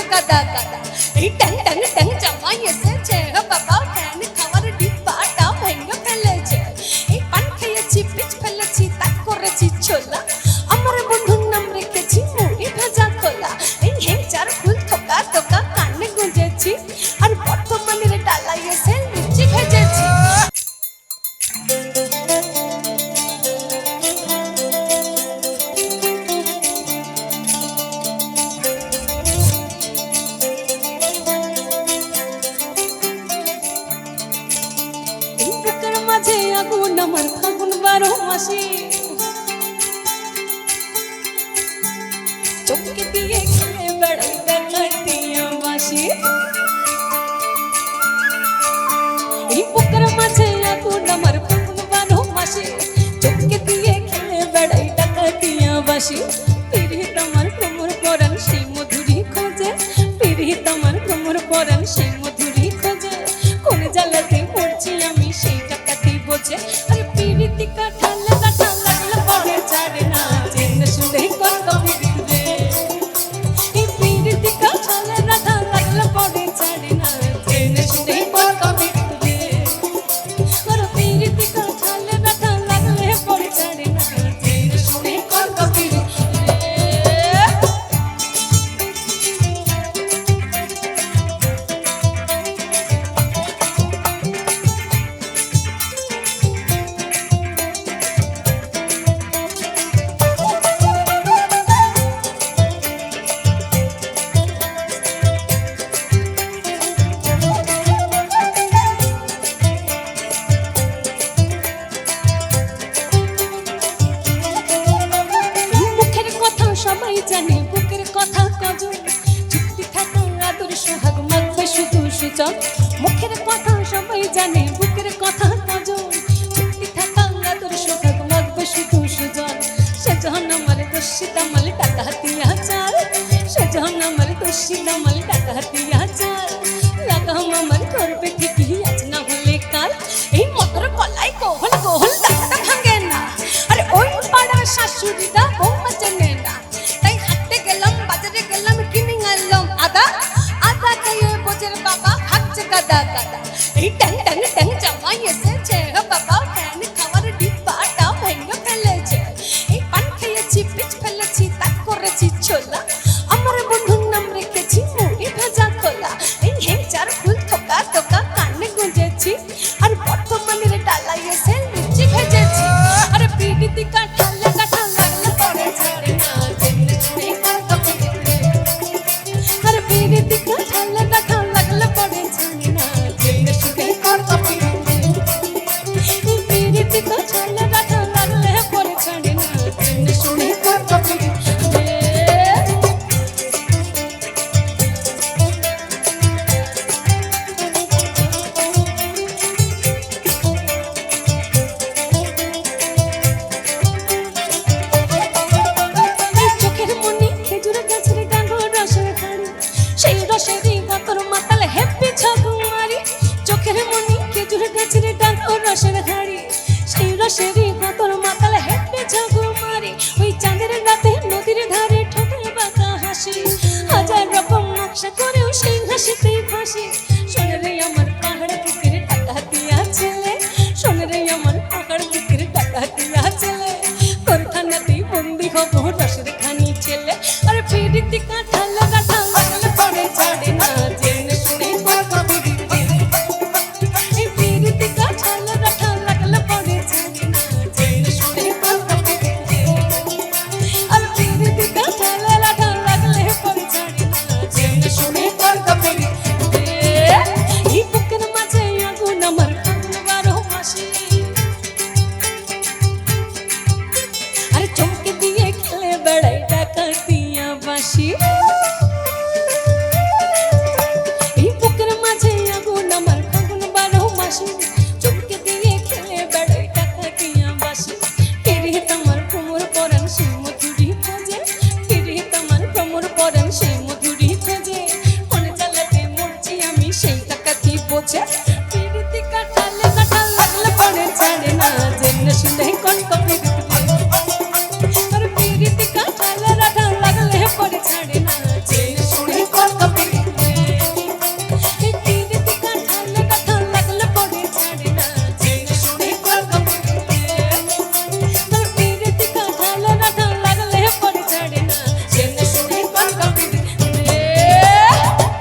ಸುಖ ದಾಖಲ tongue tongue বারো মাসে চোখকে দিয়ে খেলে বেড়াই ডাকাতিয়া বাসি এই মাঝে বারো মাসে চোখকে দিয়ে খেলে বেড়াই ডাকাতিয়া বাসি পিরিত আমার কোমর পরান সেই মধুরি খোঁজে। পিরিত আমার কোমর পরান সেই মধুরি খোঁজে। কোন জ্বালাতে পড়ছি আমি সেই টাকাতেই বোঝে? আরে শুধু মুখের কথা সবাই জানে, বুকের কথা কজ চুক্তি থাকা আদর সোহাগ মাখবে শুধু সুজন সে যখন আমার দোষী দামাল, টাকা হাতিয়া চাল। সে যখন আমার দোষী দামাল, টাকা হাতিয়া চাল। লাগাম আমার করবে ঠিকই, আজ না হলে কাল। এই মটর কলাই কোহল কোহল দাঁতটা ভাঙে না। আরে ওই পাড়ার শাশুড়িটা বৌমা চেনে না। তাই হাঁটতে গেলাম, বাজারে গেলাম, কিনে আনলাম আদা। আদা খেয়ে বোঝের বাবা হাঁকছে গাদা গাদা এই ট্যাং ট্যাং ট্যাং জামাই এসেছে হো বাবা ফ্যান খাওয়ার ডিব্বাটা ভেঙে ফেলেছে এই পান খেয়েছি পিচ ফেলেছি তাক করেছি ছোলা আমার বন্ধুর নাম রেখেছি মুড়ি ভাজা খোলা এই হেঁচার ফুল থোকা থোকা কানে গুঁজেছি আর বর্তমানের ডালাই এসে লুচি ভেজেছি আরে পিডিতি কাঠালে খেজুর গাছের ডাঙ্গর রসের হাড়ি। সেই রসেরই কাতর মাতাল হেপি ছাগুমারি ওই চাঁদের রাতে নদীর ধারে ঠোঁটে বাঁকা হাসি। হাজার রকম নকশা করেও সেই হাসিতেই ফাঁসি। শোনে রে আমার পাহাড় বুকের টাকা দিয়া ছেলে। শোনে রে আমার পাহাড় বুকের টাকা দিয়া ছেলে। কারখানাতেই বন্দি হব রসের খানি ছেলে? আর পিড়িতি কাঁঠাল মধুরি